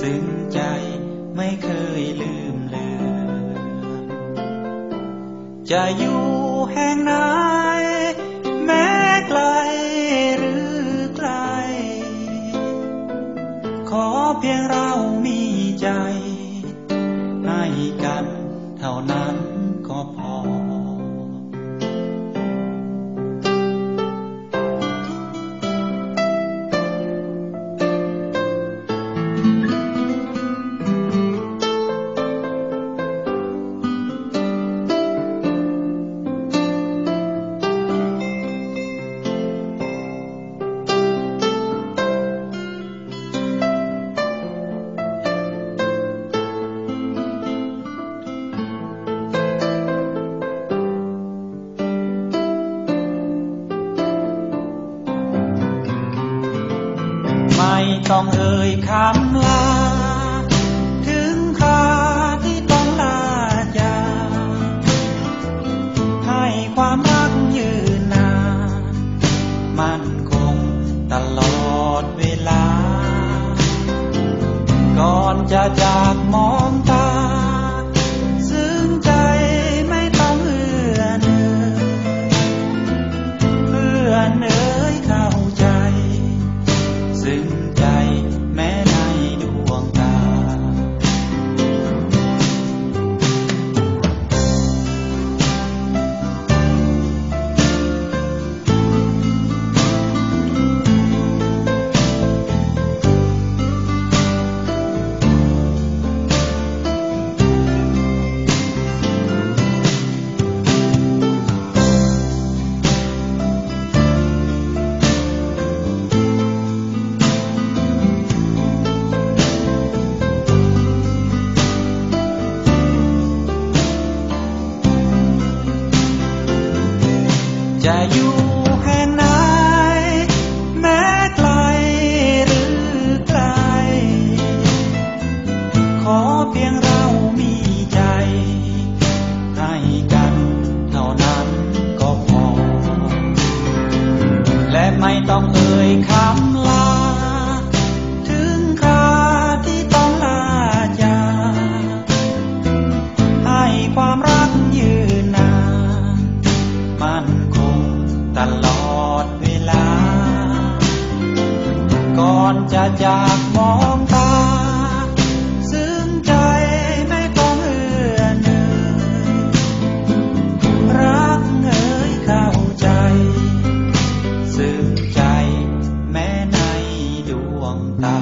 ซึ้งใจไม่เคยลืมเลือนจะอยู่แห่งไหนแม้ไกลหรือไกล ขอเพียงเรามีใจ ให้กันเท่านั้น ไม่ต้องเอ่ยคำลา ถึงคาที่ต้องลาจากให้ความรักยืนนานมั่นคงตลอดเวลา ก่อนจะจากมองตา จะอยู่แห่งไหน แม้ไกลหรือไกล ขอเพียงเรามีใจ ให้กันเท่านั้นก็พอ และไม่ต้องเอ่ยคำลา จะจากมองตา ซึ้งใจไม่ต้องเอื้อเนื่อยรักเอ๋ยเข้าใจ ซึ้งใจแม้ในดวงตา